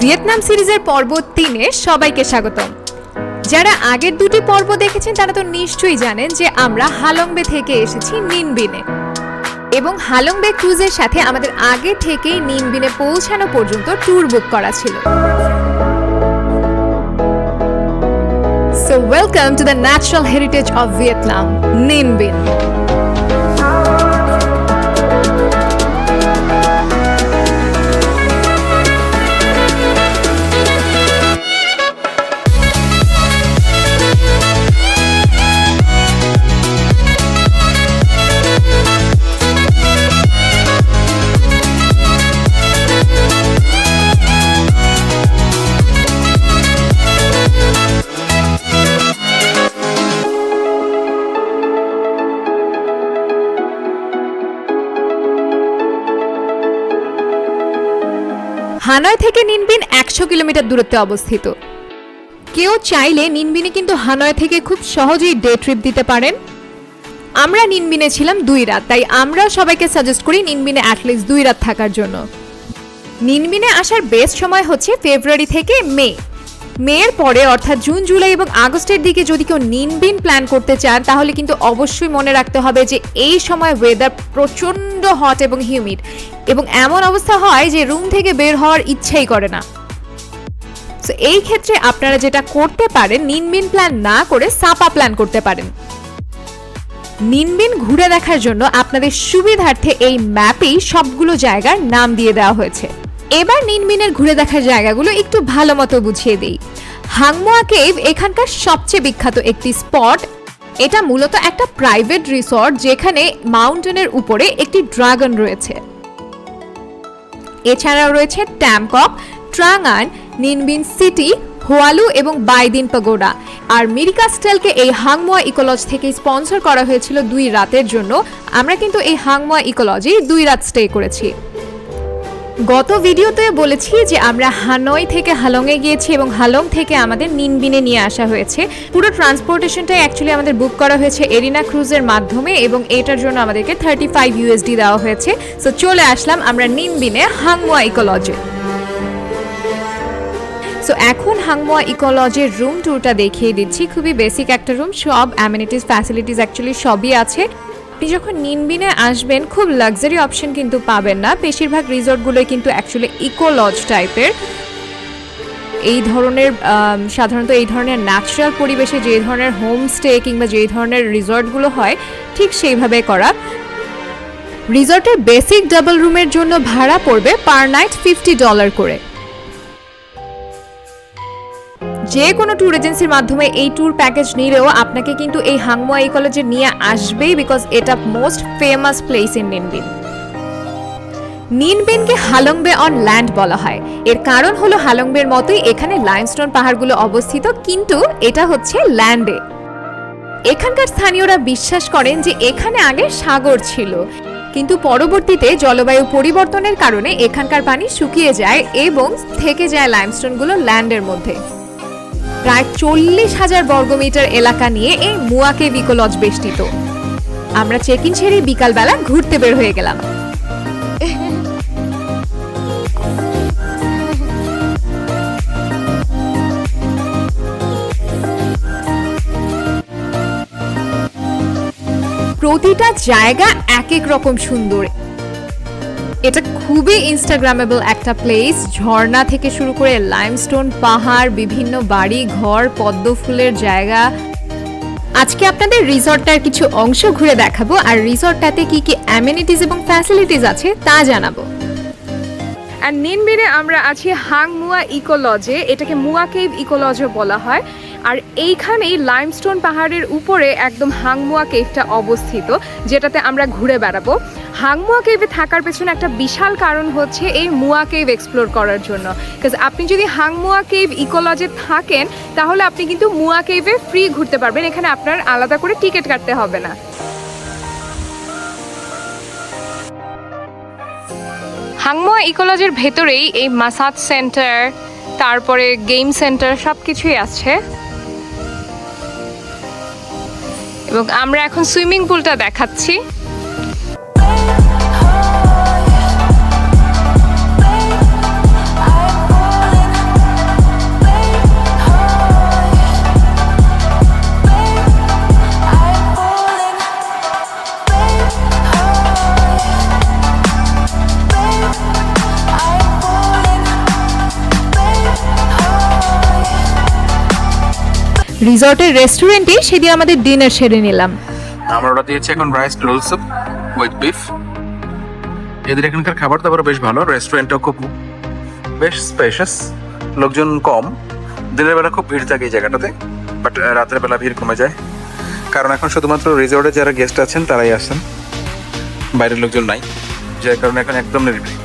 Vietnam সিরিজের পর্ব তিনে সবাইকে স্বাগতম। যারা আগের দুটি পর্ব দেখেছেন তারা তো নিশ্চয়ই জানেন যে আমরা হালংবে থেকে এসেছি নিনবিনে। এবং হালংবে ক্রুজের সাথে আমাদের আগে থেকেই নিনবিনে পৌঁছানো পর্যন্ত ট্যুর বুক করা ছিল। So welcome to the natural heritage of Vietnam, Ninh একশো কিলোমিটার দূরত্বে অবস্থিত। কেউ চাইলে নিনবিনে কিন্তু হানয় থেকে খুব সহজেই ডে ট্রিপ দিতে পারেন। আমরা নিনবিনে ছিলাম দুই রাত, তাই আমরা সবাইকে সাজেস্ট করি নিনবিনে অ্যাটলিস্ট দুই রাত থাকার জন্য। নিনবিনে আসার বেস্ট সময় হচ্ছে ফেব্রুয়ারি থেকে মে। মেয়ের পরে, অর্থাৎ জুন, জুলাই এবং আগস্টের দিকে যদি কেউ নিনবিন প্ল্যান করতে চান, তাহলে কিন্তু অবশ্যই মনে রাখতে হবে যে এই সময় ওয়েদার প্রচণ্ড হট এবং হিউমিড এবং এমন অবস্থা হয় যে রুম থেকে বের হওয়ার ইচ্ছাই করে না। এই ক্ষেত্রে আপনারা যেটা করতে পারেন, নিনবিন প্ল্যান না করে সাপা প্ল্যান করতে পারেন। নিনবিন ঘুরে দেখার জন্য আপনাদের সুবিধার্থে এই ম্যাপেই সবগুলো জায়গার নাম দিয়ে দেওয়া হয়েছে। এবার নিনবিনের ঘুরে দেখার জায়গাগুলো একটু ভালো মতো বুঝিয়ে দিই। হাংমোয়া কেভ এখানকার সবচেয়ে বিখ্যাত একটি স্পট। এটা মূলত একটা প্রাইভেট রিসর্ট যেখানে মাউন্টেনের উপরে একটি ড্রাগন রয়েছে। এছাড়াও রয়েছে ট্যামকক ট্রাঙ্গান নিনবিন সিটি, হোয়ালু এবং বাইদিন পাগোডা। আর মিরিকা স্টেলকে এই হাংমোয়া ইকোলজ থেকে স্পন্সর করা হয়েছিল দুই রাতের জন্য। আমরা কিন্তু এই হাংমোয়া ইকোলজি দুই রাত স্টে করেছি। গত ভিডিওতে বলেছি যে আমরা হানয় থেকে হালংয়ে গিয়েছি এবং হালং থেকে আমাদের নিনবিনে নিয়ে আসা হয়েছে। পুরো ট্রান্সপোর্টেশনটাই অ্যাকচুয়ালি আমাদের বুক করা হয়েছে এরিনা ক্রুজের মাধ্যমে এবং এটার জন্য আমাদেরকে থার্টি ফাইভ ইউএসডি দেওয়া হয়েছে। সো চলে আসলাম আমরা নিনবিনে হাংমোয়া ইকোলজে। সো এখন হাংমোয়া ইকোলজের রুম ট্যুরটা দেখিয়ে দিচ্ছি। খুবই বেসিক একটা রুম সব অ্যামিনিটিস ফ্যাসিলিটিস অ্যাকচুয়ালি সবই আছে। আপনি যখন নিনবিনে আসবেন, খুব লাক্সারি অপশন কিন্তু পাবেন না। বেশিরভাগ রিসর্টগুলোই কিন্তু অ্যাকচুয়ালি ইকো লজ টাইপের এই ধরনের সাধারণত এই ধরনের ন্যাচারাল পরিবেশে যে ধরনের হোমস্টে কিংবা যে ধরনের রিসর্টগুলো হয়, ঠিক সেইভাবে করা। রিসর্টের বেসিক ডাবল রুমের জন্য ভাড়া পড়বে পার নাইট ফিফটি ডলার করে। যে কোনো ট্যুর এজেন্সির মাধ্যমে এই ট্যুর প্যাকেজ নিলেও আপনাকে কিন্তু এই হাংমোয়া এই কলেজে নিয়ে আসবেই বিকজ এটা most famous place in Ninh Binh নিনবিনকে Halong Bay on land বলা হয়। এর কারণ হলো হালংবের মতোই এখানে লাইমস্টোন পাহাড়গুলো অবস্থিত, কিন্তু এটা হচ্ছে ল্যান্ডে এখানকার স্থানীয়রা বিশ্বাস করেন যে এখানে আগে সাগর ছিল। কিন্তু পরবর্তীতে জলবায়ু পরিবর্তনের কারণে এখানকার পানি শুকিয়ে যায় এবং থেকে যায় লাইমস্টোনগুলো ল্যান্ডের মধ্যে। প্রায় চল্লিশ হাজার বর্গমিটার এলাকা নিয়ে এই মুয়াকে বিকলজ বেষ্টিত। আমরা চেক ইন ছেড়ে বিকালবেলা ঘুরতে বের হয়ে গেলাম। প্রতিটা জায়গা এক এক রকম সুন্দর। এটা খুবই ইনস্টাগ্রামেবল একটা প্লেস ঝর্ণা থেকে শুরু করে লাইমস্টোন পাহাড়, বিভিন্ন বাড়ি, ঘর, পদ্ম ফুলের জায়গা। আজকে আপনাদের রিসর্টটার কিছু অংশ ঘুরে দেখাবো। আর রিসর্টটাতে কি কি অ্যামিনিটিস এবং ফ্যাসিলিটিস আছে তা জানাব। আর নিনবিনে আমরা আছি হাংমুয়া ইকোলজে এটাকে মুয়া কেভ ইকোলজও বলা হয়। আর এইখানেই লাইমস্টোন পাহাড়ের উপরে একদম হাংমুয়া কেভটা অবস্থিত, যেটাতে আমরা ঘুরে বেড়াবো। হাংমুয়া কেভে থাকার পেছনে একটা বিশাল কারণ হচ্ছে এই মুয়া কেভ এক্সপ্লোর করার জন্য। বিকজ আপনি যদি হাংমুয়া কেভ ইকোলজে থাকেন, তাহলে আপনি কিন্তু মুয়া কেভে ফ্রি ঘুরতে পারবেন। এখানে আপনার আলাদা করে টিকিট কাটতে হবে না। হাংমোয়া ইকোলজির ভেতরেই এই মাসাজ সেন্টার, তারপরে গেম সেন্টার সব কিছুই আছে। এবং আমরা এখন সুইমিং পুলটা দেখাচ্ছি। রিসর্টের রেস্টুরেন্টে সেদিন আমাদের ডিনার সেরে নিলাম। আমরা অর্ডার দিয়েছি এখন rice roll soup with beef. এদের এখানকার খাবার দাবার বেশ ভালো রেস্টুরেন্টটাও খুব বেশ স্পেশাস লোকজন কম। দিনের বেলা খুব ভিড় থাকে এই জায়গাটাতে বাট রাতের বেলা ভিড় কমে যায়। কারণ এখন শুধুমাত্র রিসর্টে যারা গেস্ট আছেন, তারাই আসেন। বাইরের লোকজন নাই, যার কারণে এখন একদম নিরিবিলি।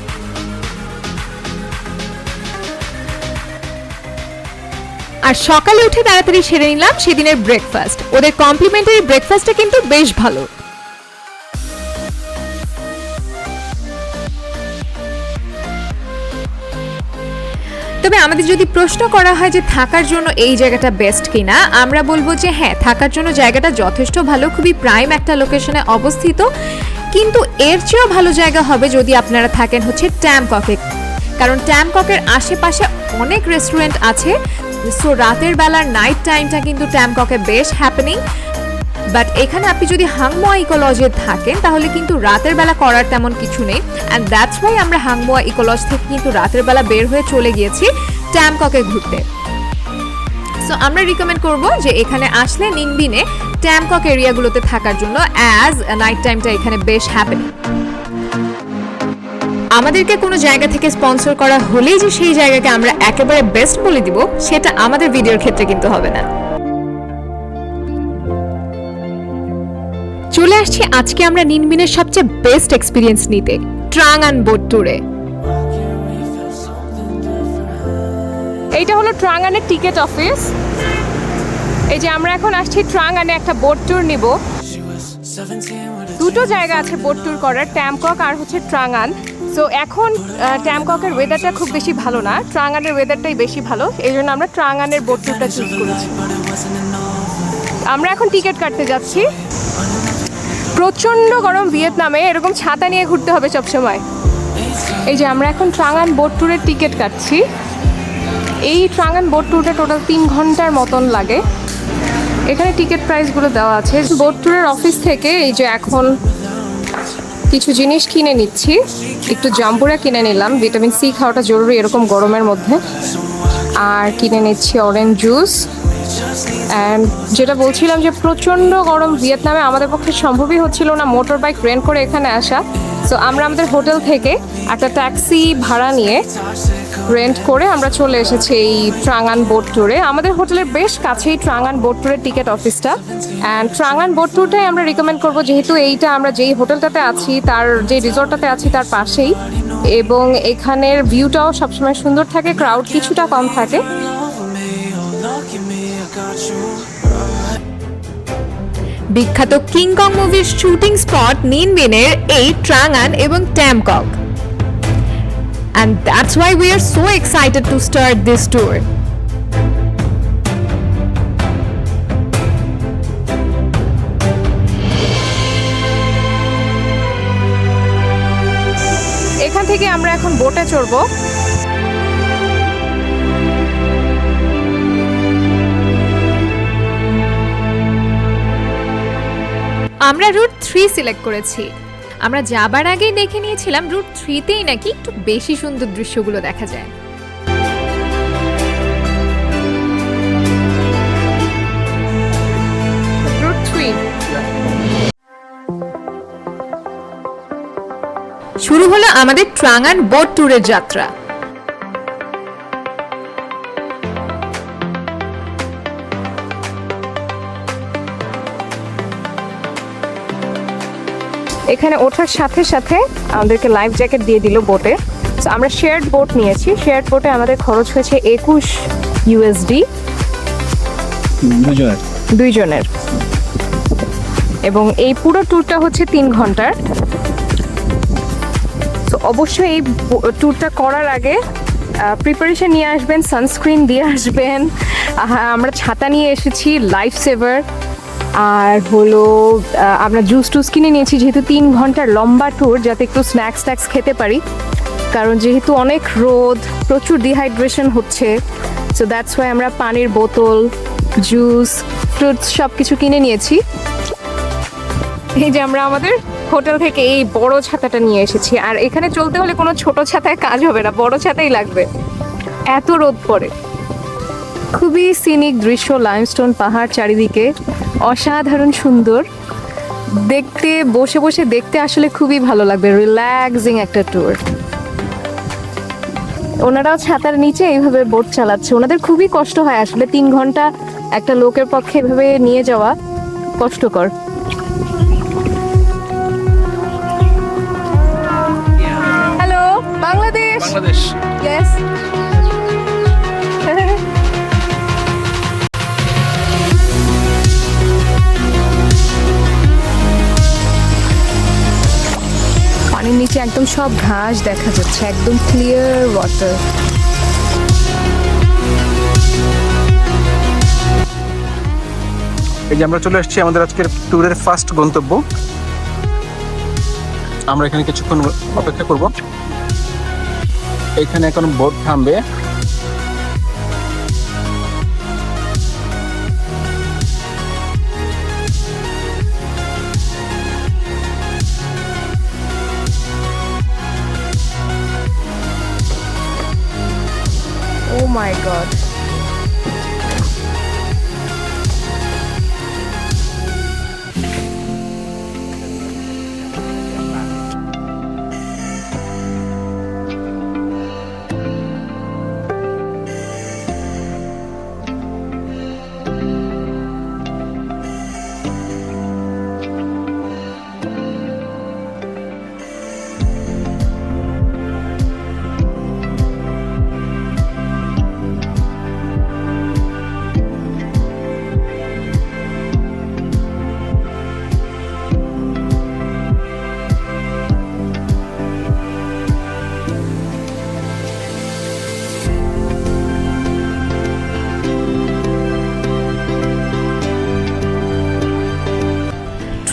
আর সকালে উঠে তাড়াতাড়ি সেরে নিলাম সেদিনের ব্রেকফাস্ট ওদের কমপ্লিমেন্টারি ব্রেকফাস্টটা কিন্তু বেশ ভালো। তবে আমাদের যদি প্রশ্ন করা হয় যে থাকার জন্য এই জায়গাটা বেস্ট কিনা, আমরা বলব যে হ্যাঁ থাকার জন্য জায়গাটা যথেষ্ট ভালো, খুবই প্রাইম একটা লোকেশনে অবস্থিত। কিন্তু এর চেয়েও ভালো জায়গা হবে যদি আপনারা থাকেন হচ্ছে ট্যামককে কারণ ট্যামককের আশেপাশে অনেক রেস্টুরেন্ট আছে সো রাতের বেলার নাইট টাইমটা কিন্তু ট্যামককে বেশ হ্যাপেনিং বাট এখানে আপনি যদি হাংমোয়া ইকোলজে থাকেন, তাহলে কিন্তু রাতের বেলা করার তেমন কিছু নেই। অ্যান্ড দ্যাটস ওয়াই আমরা হাংমোয়া ইকোলজ থেকে কিন্তু রাতের বেলা বের হয়ে চলে গিয়েছি ট্যামককে ঘুরতে। সো আমরা রিকমেন্ড করব যে এখানে আসলে নিনবিনে ট্যামকক এরিয়াগুলোতে থাকার জন্য অ্যাজ নাইট টাইমটা এখানে বেশ হ্যাপেনিং আমাদেরকে কোনো জায়গা থেকে স্পন্সর করা হলেই যে সেই জায়গাকে আমরা একেবারে বেস্ট বলে দিব, সেটা আমাদের ভিডিওর ক্ষেত্রে কিন্তু হবে না। চলে আসছি আজকে আমরা নিনমিনের সবচেয়ে বেস্ট এক্সপিরিয়েন্স নিতে, ট্রাঙ্গান বোট ট্যুরে এইটা হলো ট্রাঙ্গানের টিকিট অফিস। এই যে আমরা এখন আসছি ট্রাঙ্গানে একটা বোট ট্যুর নিব। দুটো জায়গা আছে বোট ট্যুর করার ট্যামকক আর হচ্ছে ট্রাঙ্গান। সো এখন ট্যামককের ওয়েদারটা খুব বেশি ভালো না। ট্রাঙ্গানের ওয়েদারটাই বেশি ভালো। এই জন্য আমরা ট্রাঙ্গানের বোট ট্যুরটা চুজ করেছি। আমরা এখন টিকিট কাটতে যাচ্ছি। প্রচণ্ড গরম ভিয়েতনামে। এরকম ছাতা নিয়ে ঘুরতে হবে সবসময়। এই যে, আমরা এখন ট্রাঙ্গান বোট ট্যুরের টিকিট কাটছি। এই ট্রাঙ্গান বোট ট্যুরটা টোটাল তিন ঘণ্টার মতন লাগে। এখানে টিকিট প্রাইসগুলো দেওয়া আছে। বোট ট্যুরের অফিস থেকে এই যে, এখন কিছু জিনিস কিনে নিচ্ছি। একটু জাম্বুরা কিনে নিলাম। ভিটামিন সি খাওয়াটা জরুরি এরকম গরমের মধ্যে। আর কিনে নিচ্ছি অরেঞ্জ জুস অ্যান্ড যেটা বলছিলাম যে প্রচণ্ড গরম ভিয়েতনামে আমাদের পক্ষে সম্ভবই হচ্ছিল না মোটর বাইক রেন্ট করে এখানে আসা। সো আমরা আমাদের হোটেল থেকে একটা ট্যাক্সি ভাড়া নিয়ে রেন্ট করে আমরা চলে এসেছি এই ট্রাঙ্গান বোট ট্যুরে। আমাদের হোটেলের বেশ কাছেই ট্রাঙ্গান বোট ট্যুরের টিকিট অফিসটা। অ্যান্ড ট্রাঙ্গান বোট ট্যুরটাই আমরা রিকমেন্ড করব যেহেতু এইটা আমরা যেই হোটেলটাতে আছি, তার যে রিসর্টটাতে আছি তার পাশেই। এবং এখানের ভিউটাও সবসময় সুন্দর থাকে ক্রাউড কিছুটা কম থাকে। বিখ্যাত কিংকং মুভির শুটিং স্পট নিনবিনের এই ট্রাঙ্গান এবং ট্যামকক And that's why we are so excited to start this tour. এখান থেকে আমরা এখন বোটে চড়বো আমরা রুট থ্রি সিলেক্ট করেছি আমরা যাবার আগেই দেখে নিয়েছিলাম রুট থ্রিতেই নাকি একটু বেশি সুন্দর দৃশ্যগুলো দেখা যায়। শুরু হলো আমাদের ট্রাঙ্গান বোট ট্যুরের যাত্রা। এখানে ওঠার সাথে সাথে আমাদেরকে লাইফ জ্যাকেট দিয়ে দিল বোটে তো আমরা শেয়ার্ড বোট নিয়েছি। শেয়ার্ড বোটে আমাদের খরচ হয়েছে একুশ ইউএসডি দুজনের? দুইজনের। এবং এই পুরো ট্যুরটা হচ্ছে তিন ঘণ্টার। তো অবশ্যই এই ট্যুরটা করার আগে প্রিপারেশন নিয়ে আসবেন সানস্ক্রিন দিয়ে আসবেন। আমরা ছাতা নিয়ে এসেছি লাইফ সেভার আর হলো আমরা জুস টুস কিনে নিয়েছি, যেহেতু তিন ঘণ্টার লম্বা ট্যুর যাতে একটু স্ন্যাক্স ট্যাক্স খেতে পারি। কারণ যেহেতু অনেক রোদ, প্রচুর ডিহাইড্রেশন হচ্ছে সো দ্যাটস ওয়াই আমরা পানির বোতল জুস ফ্রুটস সব কিছু কিনে নিয়েছি। এই যে আমরা আমাদের হোটেল থেকে এই বড় ছাতাটা নিয়ে এসেছি, আর এখানে চলতে হলে কোনো ছোট ছাতায় কাজ হবে না, বড় ছাতাই লাগবে। এত রোদ পড়ে। খুবই সিনিক দৃশ্য লাইমস্টোন পাহাড় চারিদিকে অসাধারণ সুন্দর। দেখতে বসে বসে দেখতে আসলে খুবই ভালো লাগবে রিল্যাক্সিং একটা ট্যুর ওনারাও ছাতার নিচে এইভাবে বোট চালাচ্ছে। ওনাদের খুবই কষ্ট হয় আসলে তিন ঘণ্টা একটা লোকের পক্ষে এভাবে নিয়ে যাওয়া কষ্টকর। হ্যালো বাংলাদেশ? বাংলাদেশ। নিচে একদম সব ঘাস দেখা যাচ্ছে, একদম ক্লিয়ার ওয়াটার এই যে আমরা চলে এসেছি আমাদের আজকের ট্যুরের ফার্স্ট গন্তব্য। আমরা এখানে কিছুক্ষণ অপেক্ষা করব। এখানে এখন বোট থামবে। ও মাই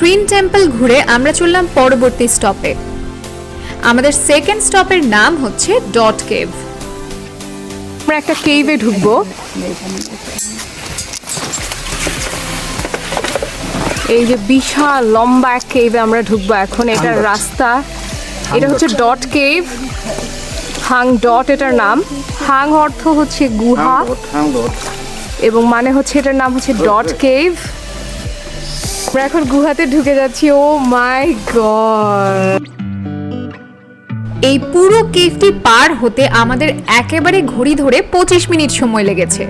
ট্রিন টেম্পল ঘুরে আমরা চললাম পরবর্তী স্টপে আমাদের সেকেন্ড স্টপের নাম হচ্ছে ডট কেভ আমরা একটা কেভে ঢুকবো। এই যে বিশাল লম্বা এক কেভে আমরা ঢুকবো এখন এটার রাস্তা। এটা হচ্ছে ডট কেভ হাং ডট এটার নাম। হাং অর্থ হচ্ছে গুহা। এবং মানে হচ্ছে এটার নাম হচ্ছে ডট কেভ আমরা এখন গুহাতে ঢুকে যাচ্ছি ও মাই গড। এই পুরো কেভটি পার হতে আমাদের একেবারে ঘড়ি ধরে পঁচিশ মিনিট সময় লেগেছে।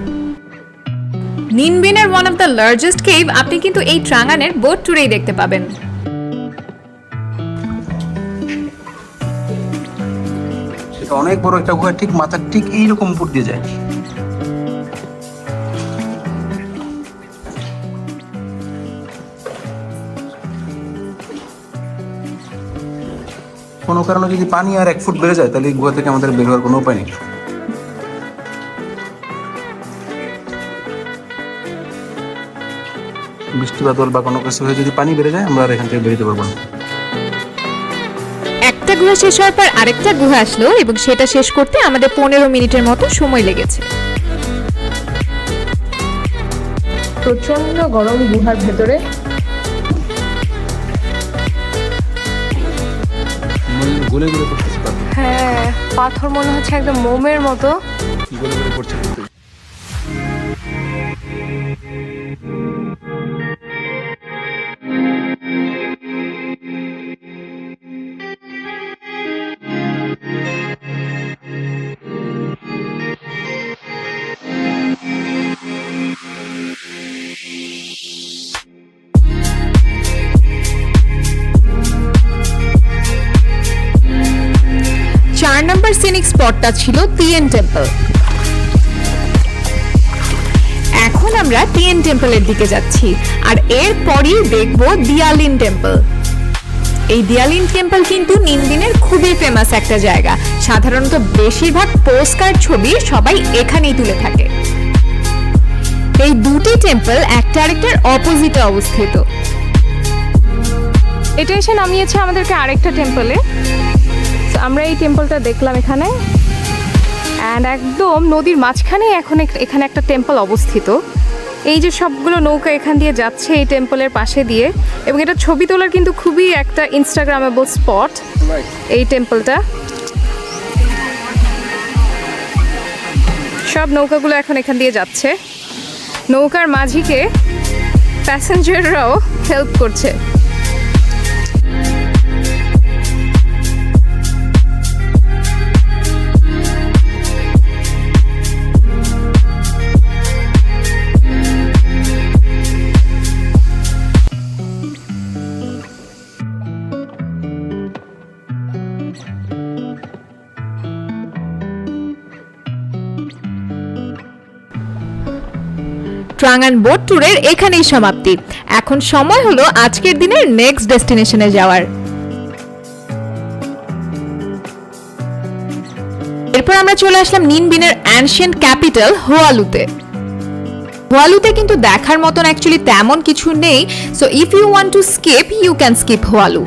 নিনবিনের one of the largest cave আপনি কিন্তু এই ট্রাঙ্গানের বোট ট্যুরেই দেখতে পাবেন। অনেক বড় একটা গুহা ঠিক মাথার ঠিক এইরকম উপর দিয়ে যায়। কোনো কারণে যদি পানি আর এক ফুট বেড়ে যায় তাহলে এই গুহা থেকে আমাদের বের হওয়ার কোনো উপায় নেই। বৃষ্টি বাদল বা কোনো কিছু হয়ে যদি পানি বেড়ে যায় আমরা আর এখান থেকে বেরোতে পারব না। একটা গুহা শেষ হওয়ার পর আরেকটা গুহা আসলো এবং সেটা শেষ করতে আমাদের পনেরো মিনিটের মতো সময় লেগেছে। প্রচণ্ড গরম গুহার ভেতরে গলে গুলে করতেছে হ্যাঁ পাথর মনে হচ্ছে একদম মোমের মতো। স্পটটা ছিল টিএন টেম্পল। এখন আমরা টিএন টেম্পলের দিকে যাচ্ছি, আর এরপরই দেখব দিয়ালিন টেম্পল। এই দিয়ালিন টেম্পল কিন্তু নিনদিনের খুবই ফেমাস একটা জায়গা। সাধারণত বেশিরভাগ পোস্টকার্ড ছবি সবাই এখানেই তুলে থাকে। এই দুটি টেম্পল একটা আরেকটার অপোজিটে অবস্থিত। এটা এসে নামিয়েছে আমাদেরকে আরেকটা টেম্পলে আমরা এই টেম্পলটা দেখলাম এখানে। অ্যান্ড একদম নদীর মাঝখানে এখন এখানে একটা টেম্পল অবস্থিত। এই যে সবগুলো নৌকা এখান দিয়ে যাচ্ছে এই টেম্পলের পাশে দিয়ে। এবং এটা ছবি তোলার কিন্তু খুবই একটা ইনস্টাগ্রামেবল স্পট এই টেম্পলটা সব নৌকাগুলো এখন এখান দিয়ে যাচ্ছে। নৌকার মাঝিকে প্যাসেঞ্জাররাও হেল্প করছে। ট্রাঙ্গান বোট ট্যুরের এখানেই সমাপ্তি। এখন সময় হলো আজকের দিনের নেক্সট ডেস্টিনেশনে যাওয়ার। এরপর আমরা চলে আসলাম নিনবিনের অ্যানশিয়েন্ট ক্যাপিটাল হোয়ালুতে হোয়ালুতে কিন্তু দেখার মতন অ্যাকচুয়ালি তেমন কিছু নেই so if you want to skip you can skip Hoa Lu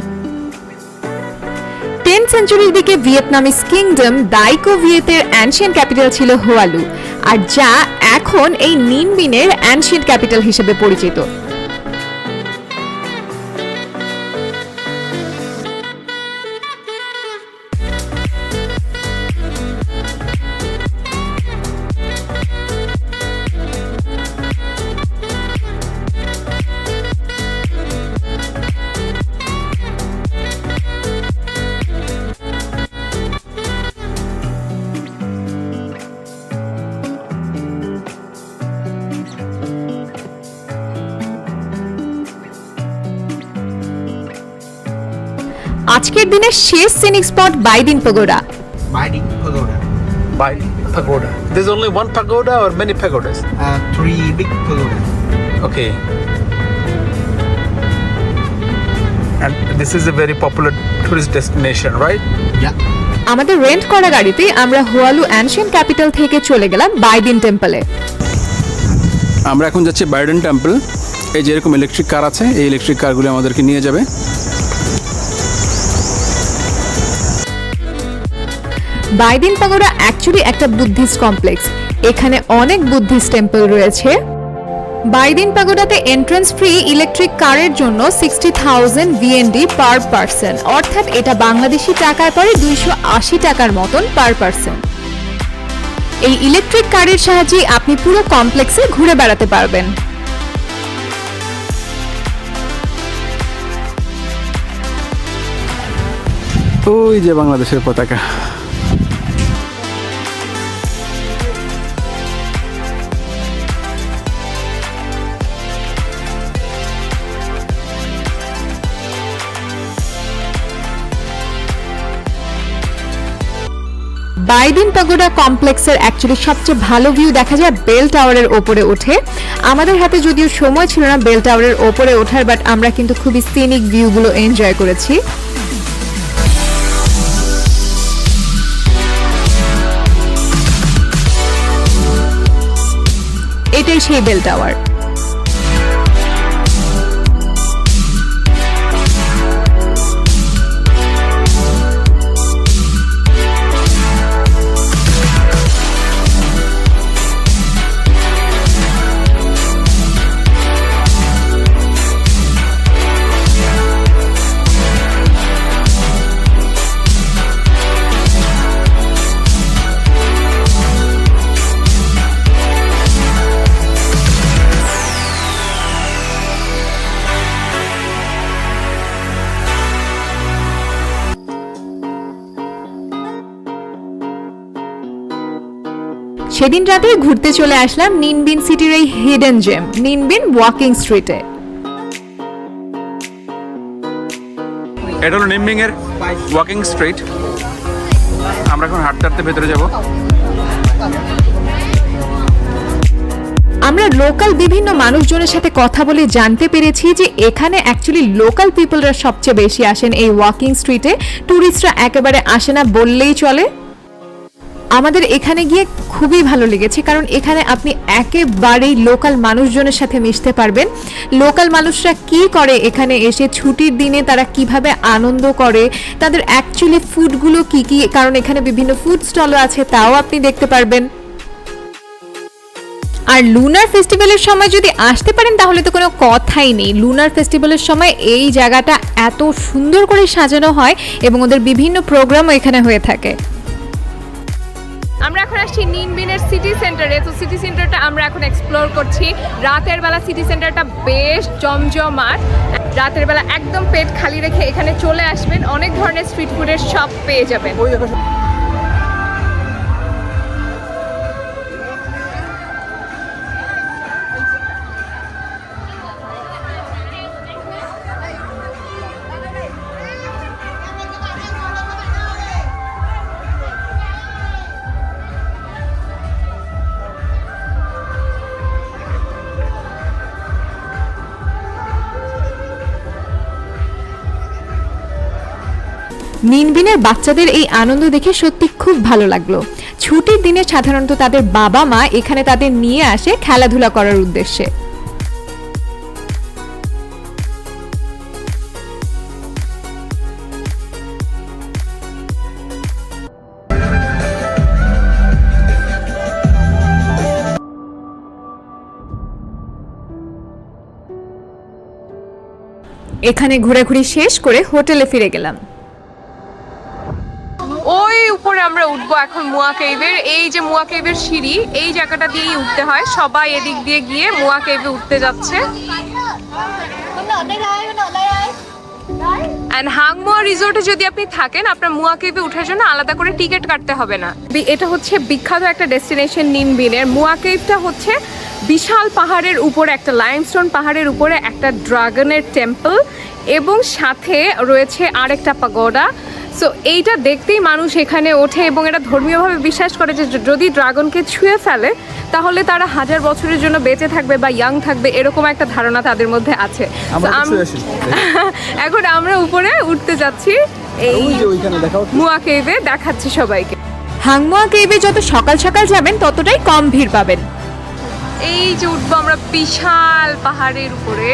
ten সেঞ্চুরির দিকে ভিয়েতনামিস কিংডম দাইকো ভিয়েতের অ্যানশিয়েন্ট ক্যাপিটাল ছিল হোয়ালু আর যা এখন এই নিনবিনের অ্যানশিয়েন্ট ক্যাপিটাল হিসেবে পরিচিত। আজকের দিনের শেষ scenic spot Bai Dinh pagoda Biding Pagoda. By pagoda. There's only one pagoda or many pagodas? Uh, three big pagoda. Okay. And this is a very popular tourist destination, right? Yeah. আমাদের rent করা গাড়িতে আমরা হোয়ালু ancient capital থেকে চলে গেলাম বাইদিন টেম্পলে আমরা এখন যাচ্ছি বাইডেন টেম্পল এই যে এরকম ইলেকট্রিক কার আছে এই ইলেকট্রিক কারগুলো আমাদেরকে নিয়ে যাবে বাইদিন পাগোড়া অ্যাকচুয়ালি একটা বুদ্ধিস্ট কমপ্লেক্স এখানে অনেক বুদ্ধিস্ট টেম্পল রয়েছে। বাইদিন পাগোডাতে এন্ট্রান্স ফ্রি ইলেকট্রিক কারের জন্য sixty thousand VND per person অর্থাৎ এটা বাংলাদেশি টাকায় পরে দুইশো আশি টাকার মতন পার পার্সন এই ইলেকট্রিক কারের সাহায্যে আপনি পুরো কমপ্লেক্সে ঘুরে বেড়াতে পারবেন। ওই যে বাংলাদেশের পতাকা। বাইদিন পাগোডা কমপ্লেক্সের অ্যাকচুয়ালি সবচেয়ে ভালো ভিউ দেখা যায় বেল টাওয়ারের ওপরে ওঠে আমাদের হাতে যদিও সময় ছিল না বেল টাওয়ারের ওপরে ওঠার বাট আমরা কিন্তু খুবই সিনিক ভিউগুলো এনজয় করেছি। এটাই সেই বেল টাওয়ার সেদিন রাতে ঘুরতে চলে আসলাম নিনবিন সিটির এই হিডেন জেম নিনবিন ওয়াকিং স্ট্রিটে এটা হলো নিমবিং এর ওয়াকিং স্ট্রিট আমরা এখন হাঁটতে হাঁটতে ভেতরে যাব। আমরা লোকাল বিভিন্ন মানুষজনের সাথে কথা বলে জানতে পেরেছি যে এখানে অ্যাকচুয়ালি লোকাল পিপলরা সবচেয়ে বেশি আসেন এই ওয়াকিং স্ট্রিটে ট্যুরিস্টরা একেবারে আসে না বললেই চলে। আমাদের এখানে গিয়ে খুবই ভালো লেগেছে, কারণ এখানে আপনি একেবারেই লোকাল মানুষজনের সাথে মিশতে পারবেন। লোকাল মানুষরা কি করে এখানে এসে ছুটির দিনে তারা কীভাবে আনন্দ করে, তাদের অ্যাকচুয়ালি ফুডগুলো কি কি, কারণ এখানে বিভিন্ন ফুড স্টলও আছে, তাও আপনি দেখতে পারবেন। আর লুনার ফেস্টিভ্যালের সময় যদি আসতে পারেন, তাহলে তো কোনো কথাই নেই। লুনার ফেস্টিভ্যালের সময় এই জায়গাটা এত সুন্দর করে সাজানো হয় এবং ওদের বিভিন্ন প্রোগ্রামও এখানে হয়ে থাকে। আমরা এখন আসছি নিনবিনের সিটি সেন্টারে তো সিটি সেন্টারটা আমরা এখন এক্সপ্লোর করছি। রাতের বেলা সিটি সেন্টারটা বেশ জমজমাট। রাতের বেলা একদম পেট খালি রেখে এখানে চলে আসবেন। অনেক ধরনের স্ট্রিট ফুডের শপ পেয়ে যাবেন। নিনবিনের বাচ্চাদের এই আনন্দ দেখে সত্যি খুব ভালো লাগল। ছুটির দিনে সাধারণত তাদের বাবা মা এখানে তাদের নিয়ে আসে খেলাধুলা করার উদ্দেশ্যে। এখানে ঘোরাঘুরি শেষ করে হোটেলে ফিরে গেলাম। ওই উপরে আমরা উঠবো এখন মুয়া কেভের। এই যে মুয়া কেভের সিঁড়ি, এই জায়গাটা দিয়েই উঠতে হয়। সবাই এদিক দিয়ে গিয়ে মুয়া কেভে উঠতে যাচ্ছে. অ্যান্ড হাংমোয়া রিসোর্টে যদি আপনি থাকেন, আপনার জন্য আলাদা করে টিকিট কাটতে হবে না। এটা হচ্ছে বিখ্যাত একটা ডেস্টিনেশন হচ্ছে বিশাল পাহাড়ের উপরে, একটা লাইমস্টোন পাহাড়ের উপরে, একটা ড্রাগনের টেম্পল এবং সাথে রয়েছে আরেকটা পাগোডা। সো এইটা দেখতেই মানুষ এখানে ওঠে এবং এটা ধর্মীয়ভাবে বিশ্বাস করে যে যদি ড্রাগনকে ছুঁয়ে ফেলে তাহলে তারা হাজার বছরের জন্য বেঁচে থাকবে বা ইয়াং থাকবে এরকম একটা ধারণা তাদের মধ্যে আছে। এখন আমরা উপরে উঠতে যাচ্ছি। এই মুয়া কেভে দেখাচ্ছি সবাইকে। হাংমোয়া কেভে যত সকাল সকাল যাবেন ততটাই কম ভিড় পাবেন। এই যে উঠবো আমরা বিশাল পাহাড়ের উপরে।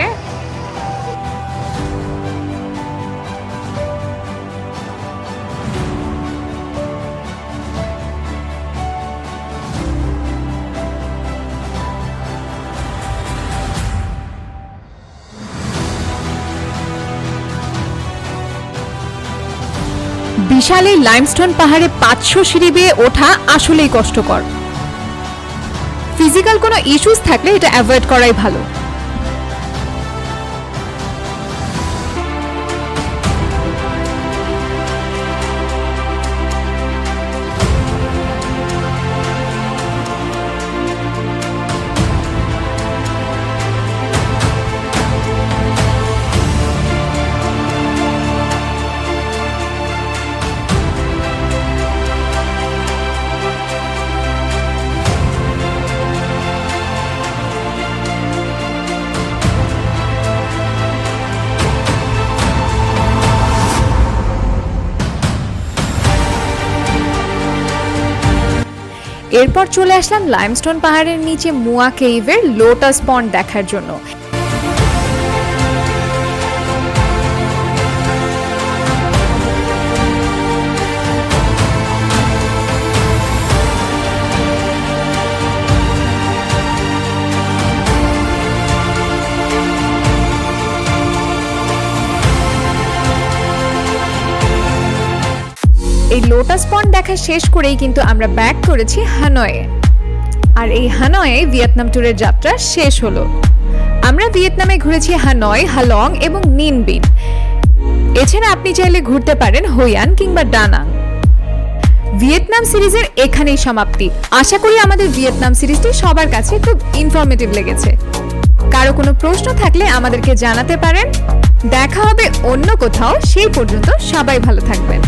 লাইমস্টোন পাহাড়ে পাঁচশো সিঁড়ি বেয়ে ওঠা আসলেই কষ্টকর। ফিজিক্যাল কোনো ইস্যুস থাকলে এটা অ্যাভয়েড করাই ভালো। এরপর চলে আসলাম লাইমস্টোন পাহাড়ের নিচে মুয়া কেইভের লোটাস পন্ড দেখার জন্য। দেখা শেষ করেই কিন্তু আমরা ব্যাক করেছি হানয়ে। আর এই হানয়ে ভিয়েতনাম ট্যুরের যাত্রা শেষ হলো। আমরা ভিয়েতনামে ঘুরেছি হানয়, হালং এবং নিনবিন। এছাড়া আপনি চাইলে ঘুরতে পারেন হইয়ান কিংবা ডানাং। ভিয়েতনাম সিরিজের এখানেই সমাপ্তি। আশা করি আমাদের ভিয়েতনাম সিরিজটি সবার কাছে খুব ইনফরমেটিভ লেগেছে। কারও কোনো প্রশ্ন থাকলে আমাদেরকে জানাতে পারেন। দেখা হবে অন্য কোথাও। সেই পর্যন্ত সবাই ভালো থাকবেন।